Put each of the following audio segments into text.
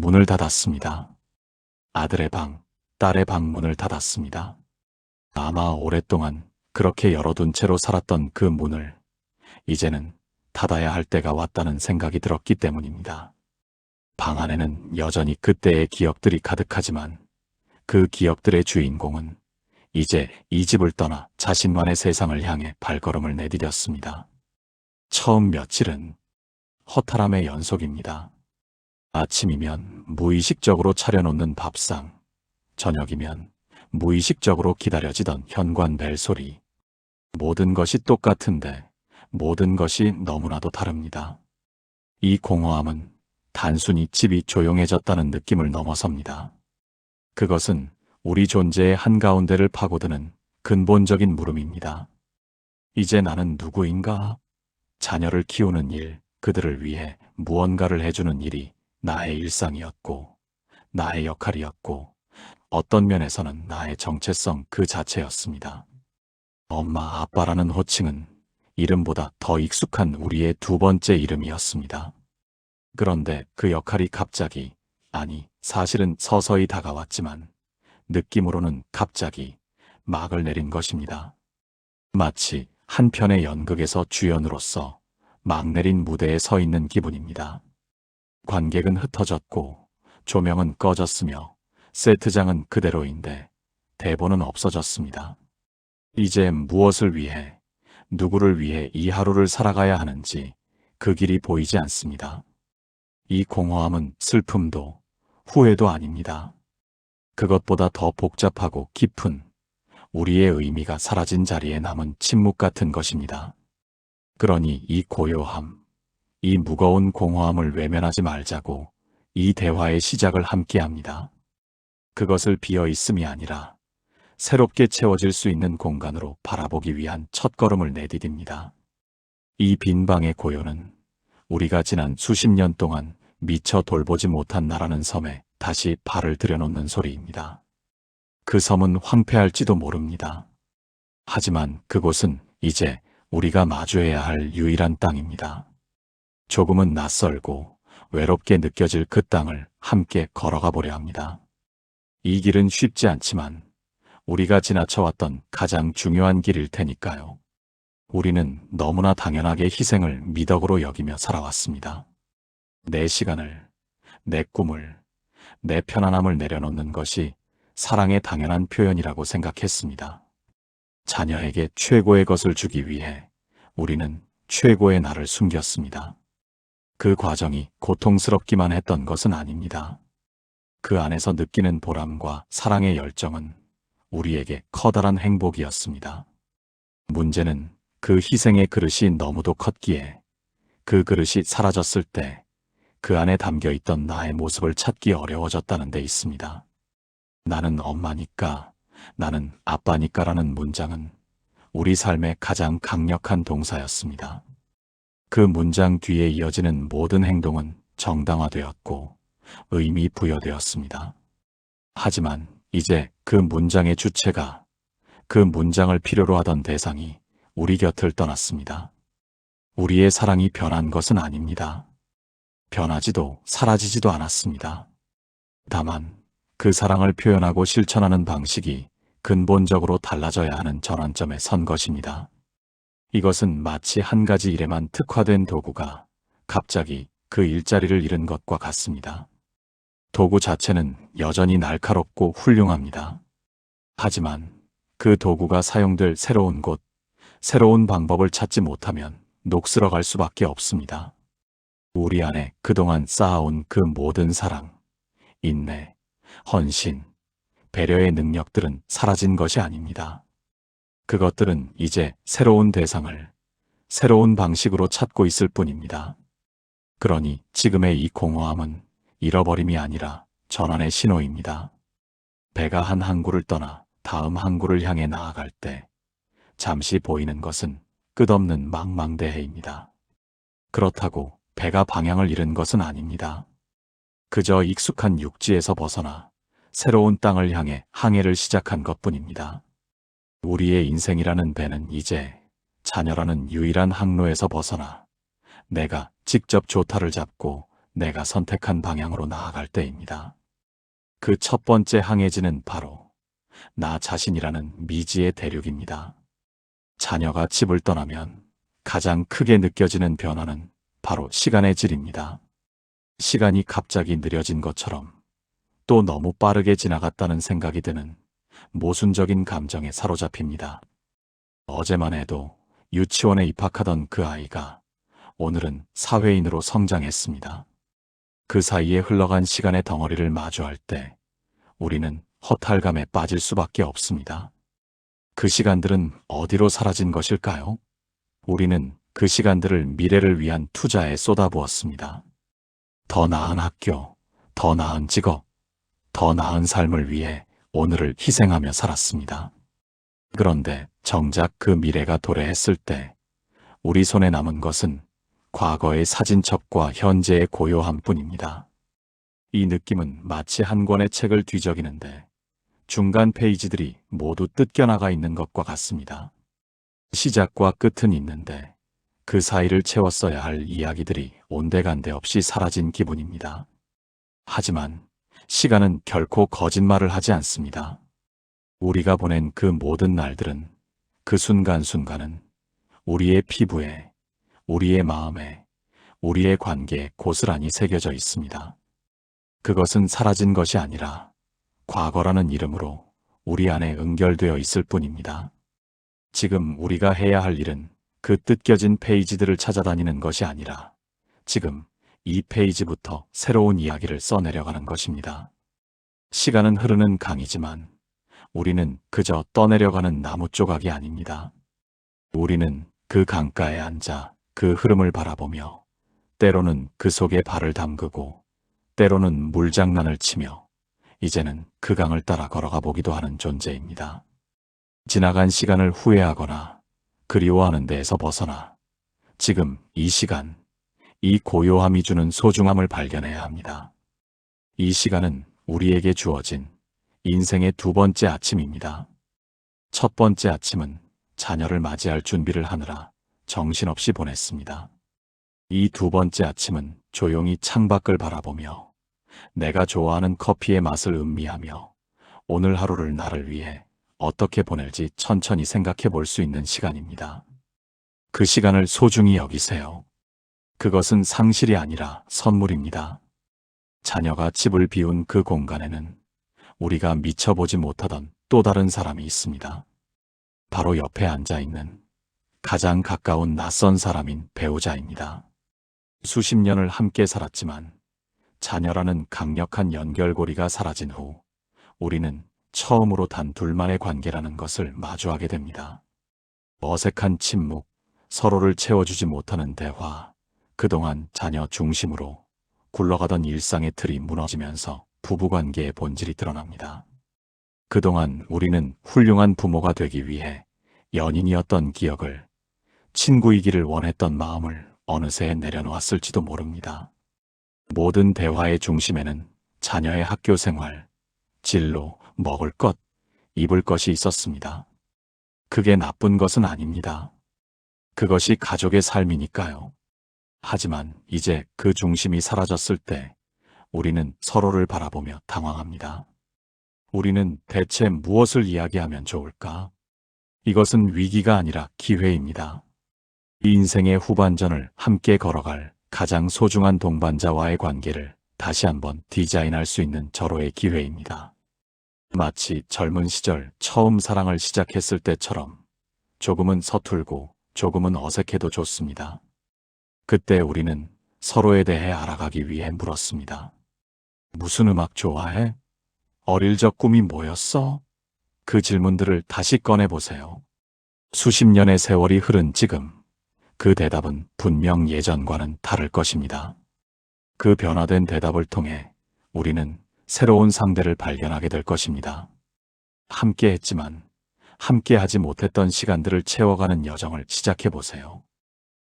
문을 닫았습니다. 아들의 방, 딸의 방 문을 닫았습니다. 아마 오랫동안 그렇게 열어둔 채로 살았던 그 문을 이제는 닫아야 할 때가 왔다는 생각이 들었기 때문입니다. 방 안에는 여전히 그때의 기억들이 가득하지만 그 기억들의 주인공은 이제 이 집을 떠나 자신만의 세상을 향해 발걸음을 내디뎠습니다. 처음 며칠은 허탈함의 연속입니다. 아침이면 무의식적으로 차려놓는 밥상, 저녁이면 무의식적으로 기다려지던 현관 벨 소리. 모든 것이 똑같은데 모든 것이 너무나도 다릅니다. 이 공허함은 단순히 집이 조용해졌다는 느낌을 넘어섭니다. 그것은 우리 존재의 한가운데를 파고드는 근본적인 물음입니다. 이제 나는 누구인가? 자녀를 키우는 일, 그들을 위해 무언가를 해주는 일이 나의 일상이었고, 나의 역할이었고, 어떤 면에서는 나의 정체성 그 자체였습니다. 엄마, 아빠라는 호칭은 이름보다 더 익숙한 우리의 두 번째 이름이었습니다. 그런데 그 역할이 갑자기, 아니, 사실은 서서히 다가왔지만, 느낌으로는 갑자기 막을 내린 것입니다. 마치 한 편의 연극에서 주연으로서 막 내린 무대에 서 있는 기분입니다. 관객은 흩어졌고, 조명은 꺼졌으며, 세트장은 그대로인데, 대본은 없어졌습니다. 이제 무엇을 위해, 누구를 위해 이 하루를 살아가야 하는지 그 길이 보이지 않습니다. 이 공허함은 슬픔도 후회도 아닙니다. 그것보다 더 복잡하고 깊은 우리의 의미가 사라진 자리에 남은 침묵 같은 것입니다. 그러니 이 고요함, 이 무거운 공허함을 외면하지 말자고 이 대화의 시작을 함께 합니다. 그것을 비어 있음이 아니라 새롭게 채워질 수 있는 공간으로 바라보기 위한 첫걸음을 내디딥니다. 이 빈 방의 고요는 우리가 지난 수십 년 동안 미처 돌보지 못한 나라는 섬에 다시 발을 들여놓는 소리입니다. 그 섬은 황폐할지도 모릅니다. 하지만 그곳은 이제 우리가 마주해야 할 유일한 땅입니다. 조금은 낯설고 외롭게 느껴질 그 땅을 함께 걸어가 보려 합니다. 이 길은 쉽지 않지만 우리가 지나쳐왔던 가장 중요한 길일 테니까요. 우리는 너무나 당연하게 희생을 미덕으로 여기며 살아왔습니다. 내 시간을, 내 꿈을, 내 편안함을 내려놓는 것이 사랑의 당연한 표현이라고 생각했습니다. 자녀에게 최고의 것을 주기 위해 우리는 최고의 나를 숨겼습니다. 그 과정이 고통스럽기만 했던 것은 아닙니다. 그 안에서 느끼는 보람과 사랑의 열정은 우리에게 커다란 행복이었습니다. 문제는 그 희생의 그릇이 너무도 컸기에 그 그릇이 사라졌을 때 그 안에 담겨 있던 나의 모습을 찾기 어려워졌다는 데 있습니다. 나는 엄마니까, 나는 아빠니까라는 문장은 우리 삶의 가장 강력한 동사였습니다. 그 문장 뒤에 이어지는 모든 행동은 정당화되었고 의미 부여되었습니다. 하지만 이제 그 문장의 주체가 그 문장을 필요로 하던 대상이 우리 곁을 떠났습니다. 우리의 사랑이 변한 것은 아닙니다. 변하지도 사라지지도 않았습니다. 다만 그 사랑을 표현하고 실천하는 방식이 근본적으로 달라져야 하는 전환점에 선 것입니다. 이것은 마치 한 가지 일에만 특화된 도구가 갑자기 그 일자리를 잃은 것과 같습니다. 도구 자체는 여전히 날카롭고 훌륭합니다. 하지만 그 도구가 사용될 새로운 곳, 새로운 방법을 찾지 못하면 녹슬어 갈 수밖에 없습니다. 우리 안에 그동안 쌓아온 그 모든 사랑, 인내, 헌신, 배려의 능력들은 사라진 것이 아닙니다. 그것들은 이제 새로운 대상을 새로운 방식으로 찾고 있을 뿐입니다. 그러니 지금의 이 공허함은 잃어버림이 아니라 전환의 신호입니다. 배가 한 항구를 떠나 다음 항구를 향해 나아갈 때 잠시 보이는 것은 끝없는 망망대해입니다. 그렇다고 배가 방향을 잃은 것은 아닙니다. 그저 익숙한 육지에서 벗어나 새로운 땅을 향해 항해를 시작한 것 뿐입니다. 우리의 인생이라는 배는 이제 자녀라는 유일한 항로에서 벗어나 내가 직접 조타를 잡고 내가 선택한 방향으로 나아갈 때입니다. 그 첫 번째 항해지는 바로 나 자신이라는 미지의 대륙입니다. 자녀가 집을 떠나면 가장 크게 느껴지는 변화는 바로 시간의 질입니다. 시간이 갑자기 느려진 것처럼 또 너무 빠르게 지나갔다는 생각이 드는 모순적인 감정에 사로잡힙니다. 어제만 해도 유치원에 입학하던 그 아이가 오늘은 사회인으로 성장했습니다. 그 사이에 흘러간 시간의 덩어리를 마주할 때 우리는 허탈감에 빠질 수밖에 없습니다. 그 시간들은 어디로 사라진 것일까요? 우리는 그 시간들을 미래를 위한 투자에 쏟아부었습니다. 더 나은 학교, 더 나은 직업, 더 나은 삶을 위해 오늘을 희생하며 살았습니다. 그런데 정작 그 미래가 도래했을 때 우리 손에 남은 것은 과거의 사진첩과 현재의 고요함 뿐입니다. 이 느낌은 마치 한 권의 책을 뒤적이는데 중간 페이지들이 모두 뜯겨나가 있는 것과 같습니다. 시작과 끝은 있는데 그 사이를 채웠어야 할 이야기들이 온데간데 없이 사라진 기분입니다. 하지만 시간은 결코 거짓말을 하지 않습니다. 우리가 보낸 그 모든 날들은 그 순간순간은 우리의 피부에, 우리의 마음에, 우리의 관계에 고스란히 새겨져 있습니다. 그것은 사라진 것이 아니라 과거라는 이름으로 우리 안에 응결되어 있을 뿐입니다. 지금 우리가 해야 할 일은 그 뜯겨진 페이지들을 찾아다니는 것이 아니라 지금 이 페이지부터 새로운 이야기를 써내려가는 것입니다. 시간은 흐르는 강이지만 우리는 그저 떠내려가는 나무 조각이 아닙니다. 우리는 그 강가에 앉아 그 흐름을 바라보며 때로는 그 속에 발을 담그고 때로는 물장난을 치며 이제는 그 강을 따라 걸어가 보기도 하는 존재입니다. 지나간 시간을 후회하거나 그리워하는 데에서 벗어나 지금 이 시간, 이 고요함이 주는 소중함을 발견해야 합니다. 이 시간은 우리에게 주어진 인생의 두 번째 아침입니다. 첫 번째 아침은 자녀를 맞이할 준비를 하느라 정신없이 보냈습니다. 이 두 번째 아침은 조용히 창밖을 바라보며 내가 좋아하는 커피의 맛을 음미하며 오늘 하루를 나를 위해 어떻게 보낼지 천천히 생각해 볼 수 있는 시간입니다. 그 시간을 소중히 여기세요. 그것은 상실이 아니라 선물입니다. 자녀가 집을 비운 그 공간에는 우리가 미쳐보지 못하던 또 다른 사람이 있습니다. 바로 옆에 앉아 있는 가장 가까운 낯선 사람인 배우자입니다. 수십 년을 함께 살았지만 자녀라는 강력한 연결고리가 사라진 후 우리는 처음으로 단 둘만의 관계라는 것을 마주하게 됩니다. 어색한 침묵, 서로를 채워주지 못하는 대화, 그동안 자녀 중심으로 굴러가던 일상의 틀이 무너지면서 부부관계의 본질이 드러납니다. 그동안 우리는 훌륭한 부모가 되기 위해 연인이었던 기억을 친구이기를 원했던 마음을 어느새 내려놓았을지도 모릅니다. 모든 대화의 중심에는 자녀의 학교 생활, 진로, 먹을 것, 입을 것이 있었습니다. 그게 나쁜 것은 아닙니다. 그것이 가족의 삶이니까요. 하지만 이제 그 중심이 사라졌을 때 우리는 서로를 바라보며 당황합니다. 우리는 대체 무엇을 이야기하면 좋을까? 이것은 위기가 아니라 기회입니다. 이 인생의 후반전을 함께 걸어갈 가장 소중한 동반자와의 관계를 다시 한번 디자인할 수 있는 절호의 기회입니다. 마치 젊은 시절 처음 사랑을 시작했을 때처럼 조금은 서툴고 조금은 어색해도 좋습니다. 그때 우리는 서로에 대해 알아가기 위해 물었습니다. 무슨 음악 좋아해? 어릴 적 꿈이 뭐였어? 그 질문들을 다시 꺼내보세요. 수십 년의 세월이 흐른 지금, 그 대답은 분명 예전과는 다를 것입니다. 그 변화된 대답을 통해 우리는 새로운 상대를 발견하게 될 것입니다. 함께 했지만 함께 하지 못했던 시간들을 채워가는 여정을 시작해 보세요.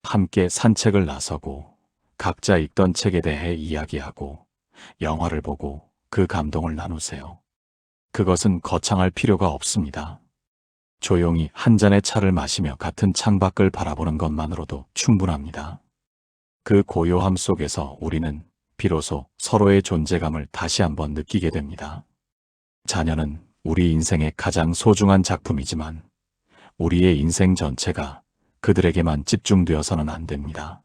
함께 산책을 나서고 각자 읽던 책에 대해 이야기하고 영화를 보고 그 감동을 나누세요. 그것은 거창할 필요가 없습니다. 조용히 한 잔의 차를 마시며 같은 창밖을 바라보는 것만으로도 충분합니다. 그 고요함 속에서 우리는 비로소 서로의 존재감을 다시 한번 느끼게 됩니다. 자녀는 우리 인생의 가장 소중한 작품이지만 우리의 인생 전체가 그들에게만 집중되어서는 안 됩니다.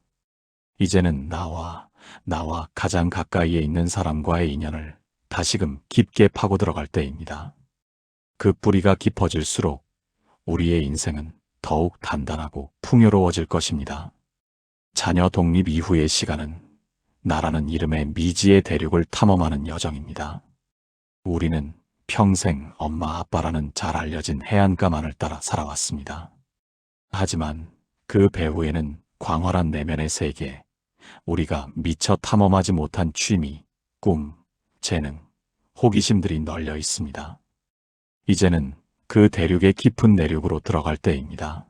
이제는 나와, 나와 가장 가까이에 있는 사람과의 인연을 다시금 깊게 파고 들어갈 때입니다. 그 뿌리가 깊어질수록 우리의 인생은 더욱 단단하고 풍요로워질 것입니다. 자녀 독립 이후의 시간은 나라는 이름의 미지의 대륙을 탐험하는 여정입니다. 우리는 평생 엄마 아빠라는 잘 알려진 해안가만을 따라 살아왔습니다. 하지만 그 배후에는 광활한 내면의 세계, 우리가 미처 탐험하지 못한 취미, 꿈, 재능, 호기심들이 널려 있습니다. 이제는 그 대륙의 깊은 내륙으로 들어갈 때입니다.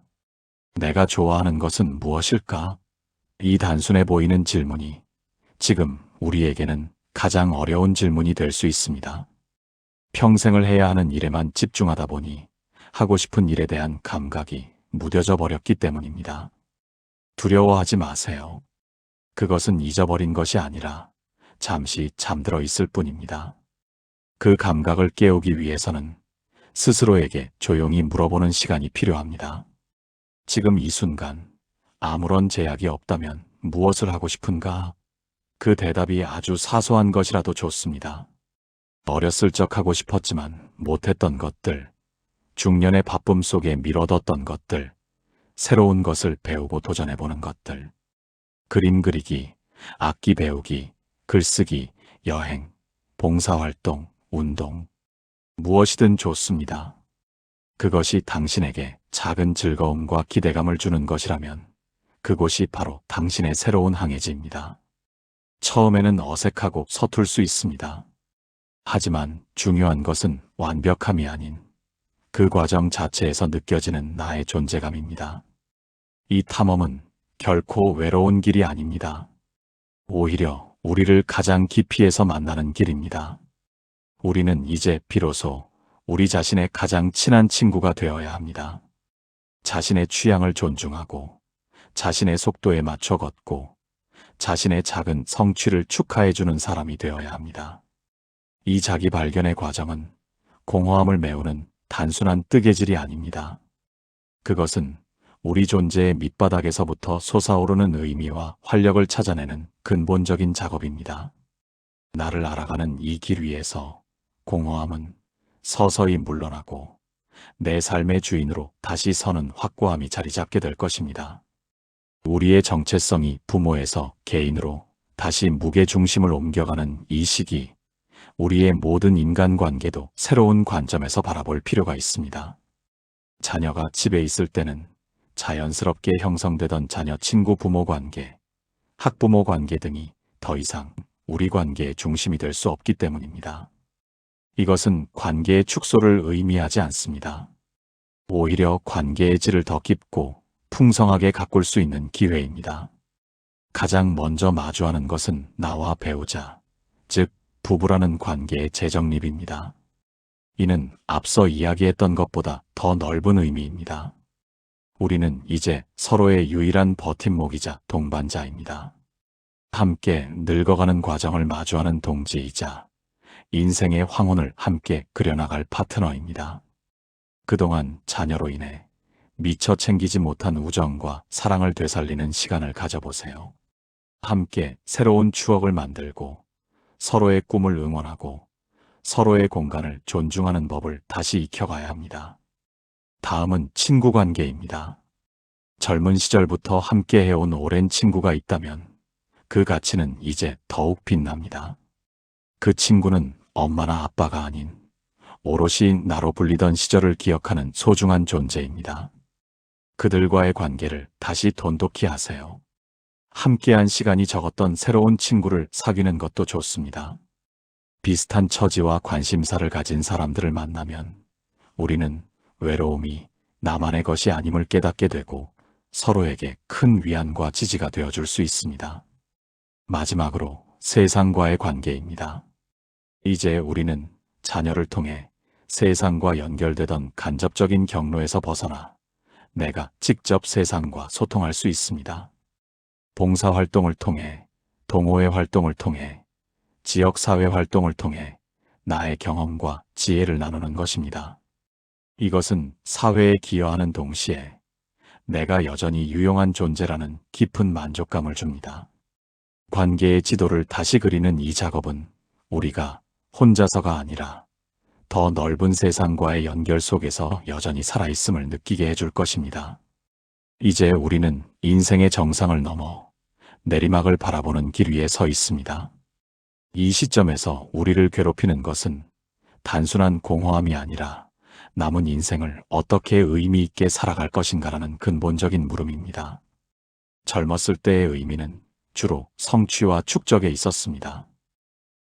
내가 좋아하는 것은 무엇일까? 이 단순해 보이는 질문이 지금 우리에게는 가장 어려운 질문이 될 수 있습니다. 평생을 해야 하는 일에만 집중하다 보니 하고 싶은 일에 대한 감각이 무뎌져 버렸기 때문입니다. 두려워하지 마세요. 그것은 잊어버린 것이 아니라 잠시 잠들어 있을 뿐입니다. 그 감각을 깨우기 위해서는 스스로에게 조용히 물어보는 시간이 필요합니다. 지금 이 순간 아무런 제약이 없다면 무엇을 하고 싶은가? 그 대답이 아주 사소한 것이라도 좋습니다. 어렸을 적 하고 싶었지만 못했던 것들, 중년의 바쁨 속에 미뤄뒀던 것들, 새로운 것을 배우고 도전해보는 것들, 그림 그리기, 악기 배우기, 글쓰기, 여행, 봉사활동, 운동, 무엇이든 좋습니다. 그것이 당신에게 작은 즐거움과 기대감을 주는 것이라면 그곳이 바로 당신의 새로운 항해지입니다. 처음에는 어색하고 서툴 수 있습니다. 하지만 중요한 것은 완벽함이 아닌 그 과정 자체에서 느껴지는 나의 존재감입니다. 이 탐험은 결코 외로운 길이 아닙니다. 오히려 우리를 가장 깊이에서 만나는 길입니다. 우리는 이제 비로소 우리 자신의 가장 친한 친구가 되어야 합니다. 자신의 취향을 존중하고 자신의 속도에 맞춰 걷고 자신의 작은 성취를 축하해주는 사람이 되어야 합니다. 이 자기 발견의 과정은 공허함을 메우는 단순한 뜨개질이 아닙니다. 그것은 우리 존재의 밑바닥에서부터 솟아오르는 의미와 활력을 찾아내는 근본적인 작업입니다. 나를 알아가는 이 길 위에서 공허함은 서서히 물러나고 내 삶의 주인으로 다시 서는 확고함이 자리 잡게 될 것입니다. 우리의 정체성이 부모에서 개인으로 다시 무게 중심을 옮겨가는 이 시기, 우리의 모든 인간관계도 새로운 관점에서 바라볼 필요가 있습니다. 자녀가 집에 있을 때는 자연스럽게 형성되던 자녀 친구 부모 관계, 학부모 관계 등이 더 이상 우리 관계의 중심이 될 수 없기 때문입니다. 이것은 관계의 축소를 의미하지 않습니다. 오히려 관계의 질을 더 깊고 풍성하게 가꿀 수 있는 기회입니다. 가장 먼저 마주하는 것은 나와 배우자, 즉 부부라는 관계의 재정립입니다. 이는 앞서 이야기했던 것보다 더 넓은 의미입니다. 우리는 이제 서로의 유일한 버팀목이자 동반자입니다. 함께 늙어가는 과정을 마주하는 동지이자 인생의 황혼을 함께 그려나갈 파트너입니다. 그동안 자녀로 인해 미처 챙기지 못한 우정과 사랑을 되살리는 시간을 가져보세요. 함께 새로운 추억을 만들고 서로의 꿈을 응원하고 서로의 공간을 존중하는 법을 다시 익혀가야 합니다. 다음은 친구 관계입니다. 젊은 시절부터 함께 해온 오랜 친구가 있다면 그 가치는 이제 더욱 빛납니다. 그 친구는 엄마나 아빠가 아닌 오롯이 나로 불리던 시절을 기억하는 소중한 존재입니다. 그들과의 관계를 다시 돈독히 하세요. 함께한 시간이 적었던 새로운 친구를 사귀는 것도 좋습니다. 비슷한 처지와 관심사를 가진 사람들을 만나면 우리는 외로움이 나만의 것이 아님을 깨닫게 되고 서로에게 큰 위안과 지지가 되어줄 수 있습니다. 마지막으로 세상과의 관계입니다. 이제 우리는 자녀를 통해 세상과 연결되던 간접적인 경로에서 벗어나 내가 직접 세상과 소통할 수 있습니다. 봉사활동을 통해 동호회 활동을 통해 지역 사회 활동을 통해 나의 경험과 지혜를 나누는 것입니다. 이것은 사회에 기여하는 동시에 내가 여전히 유용한 존재라는 깊은 만족감을 줍니다. 관계의 지도를 다시 그리는 이 작업은 우리가 혼자서가 아니라 더 넓은 세상과의 연결 속에서 여전히 살아있음을 느끼게 해줄 것입니다. 이제 우리는 인생의 정상을 넘어 내리막을 바라보는 길 위에 서 있습니다. 이 시점에서 우리를 괴롭히는 것은 단순한 공허함이 아니라 남은 인생을 어떻게 의미 있게 살아갈 것인가라는 근본적인 물음입니다. 젊었을 때의 의미는 주로 성취와 축적에 있었습니다.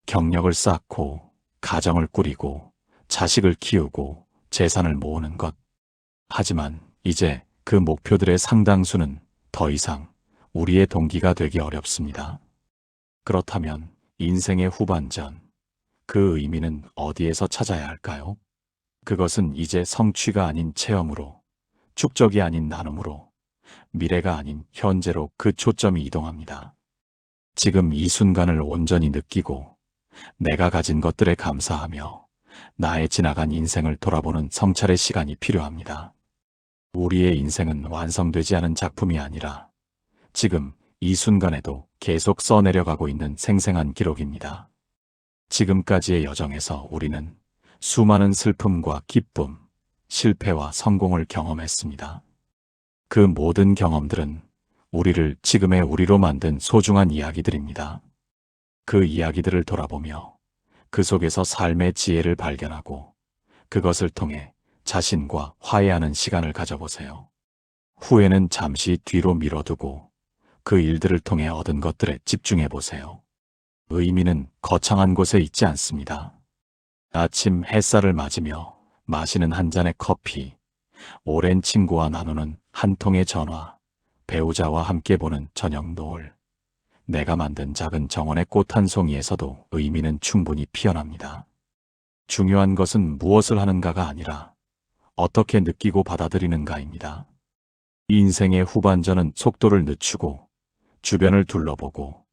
경력을 쌓고, 가정을 꾸리고, 자식을 키우고, 재산을 모으는 것. 하지만 이제 그 목표들의 상당수는 더 이상 우리의 동기가 되기 어렵습니다. 그렇다면 인생의 후반전, 그 의미는 어디에서 찾아야 할까요? 그것은 이제 성취가 아닌 체험으로, 축적이 아닌 나눔으로, 미래가 아닌 현재로 그 초점이 이동합니다. 지금 이 순간을 온전히 느끼고, 내가 가진 것들에 감사하며, 나의 지나간 인생을 돌아보는 성찰의 시간이 필요합니다. 우리의 인생은 완성되지 않은 작품이 아니라, 지금 이 순간에도 계속 써내려가고 있는 생생한 기록입니다. 지금까지의 여정에서 우리는 수많은 슬픔과 기쁨, 실패와 성공을 경험했습니다. 그 모든 경험들은 우리를 지금의 우리로 만든 소중한 이야기들입니다. 그 이야기들을 돌아보며 그 속에서 삶의 지혜를 발견하고 그것을 통해 자신과 화해하는 시간을 가져보세요. 후회는 잠시 뒤로 밀어두고 그 일들을 통해 얻은 것들에 집중해 보세요. 의미는 거창한 곳에 있지 않습니다. 아침 햇살을 맞으며 마시는 한 잔의 커피, 오랜 친구와 나누는 한 통의 전화, 배우자와 함께 보는 저녁 노을. 내가 만든 작은 정원의 꽃 한 송이에서도 의미는 충분히 피어납니다. 중요한 것은 무엇을 하는가가 아니라 어떻게 느끼고 받아들이는가입니다. 인생의 후반전은 속도를 늦추고 주변을 둘러보고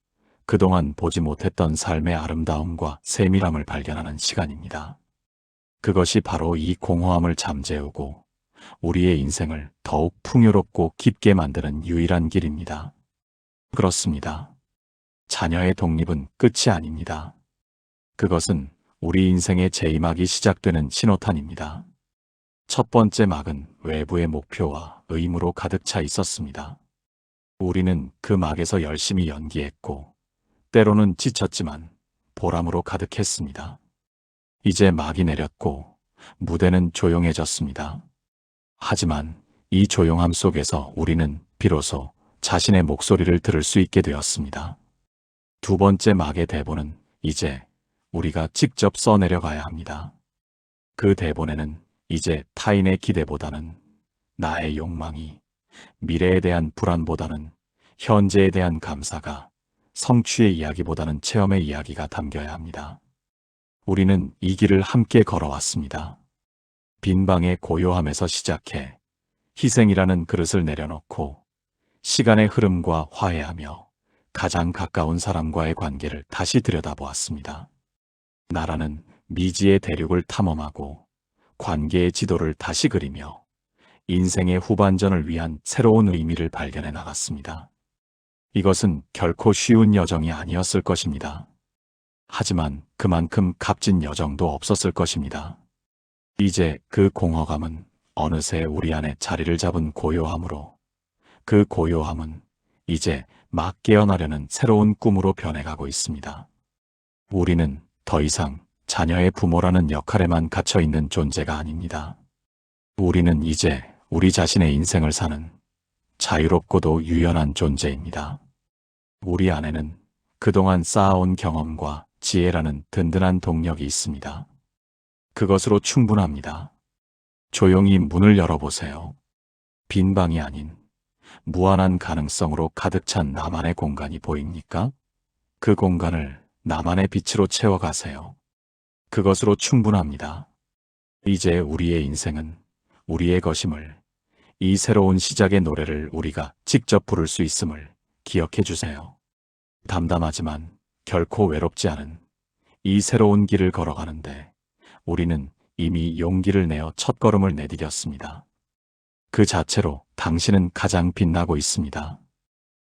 그동안 보지 못했던 삶의 아름다움과 세밀함을 발견하는 시간입니다. 그것이 바로 이 공허함을 잠재우고 우리의 인생을 더욱 풍요롭고 깊게 만드는 유일한 길입니다. 그렇습니다. 자녀의 독립은 끝이 아닙니다. 그것은 우리 인생의 재임하기 시작되는 신호탄입니다. 첫 번째 막은 외부의 목표와 의무로 가득 차 있었습니다. 우리는 그 막에서 열심히 연기했고, 때로는 지쳤지만 보람으로 가득했습니다. 이제 막이 내렸고, 무대는 조용해졌습니다. 하지만 이 조용함 속에서 우리는 비로소 자신의 목소리를 들을 수 있게 되었습니다. 두 번째 막의 대본은 이제 우리가 직접 써내려가야 합니다. 그 대본에는 이제 타인의 기대보다는 나의 욕망이 미래에 대한 불안보다는 현재에 대한 감사가 성취의 이야기보다는 체험의 이야기가 담겨야 합니다. 우리는 이 길을 함께 걸어왔습니다. 빈방의 고요함에서 시작해 희생이라는 그릇을 내려놓고 시간의 흐름과 화해하며 가장 가까운 사람과의 관계를 다시 들여다보았습니다. 나라는 미지의 대륙을 탐험하고 관계의 지도를 다시 그리며 인생의 후반전을 위한 새로운 의미를 발견해 나갔습니다. 이것은 결코 쉬운 여정이 아니었을 것입니다. 하지만 그만큼 값진 여정도 없었을 것입니다. 이제 그 공허감은 어느새 우리 안에 자리를 잡은 고요함으로 그 고요함은 이제 막 깨어나려는 새로운 꿈으로 변해가고 있습니다. 우리는 더 이상 자녀의 부모라는 역할에만 갇혀 있는 존재가 아닙니다. 우리는 이제 우리 자신의 인생을 사는 자유롭고도 유연한 존재입니다. 우리 안에는 그동안 쌓아온 경험과 지혜라는 든든한 동력이 있습니다. 그것으로 충분합니다. 조용히 문을 열어보세요. 빈 방이 아닌 무한한 가능성으로 가득 찬 나만의 공간이 보입니까? 그 공간을 나만의 빛으로 채워가세요. 그것으로 충분합니다. 이제 우리의 인생은 우리의 것임을, 이 새로운 시작의 노래를 우리가 직접 부를 수 있음을 기억해 주세요. 담담하지만 결코 외롭지 않은 이 새로운 길을 걸어가는데 우리는 이미 용기를 내어 첫걸음을 내디뎠습니다. 그 자체로 당신은 가장 빛나고 있습니다.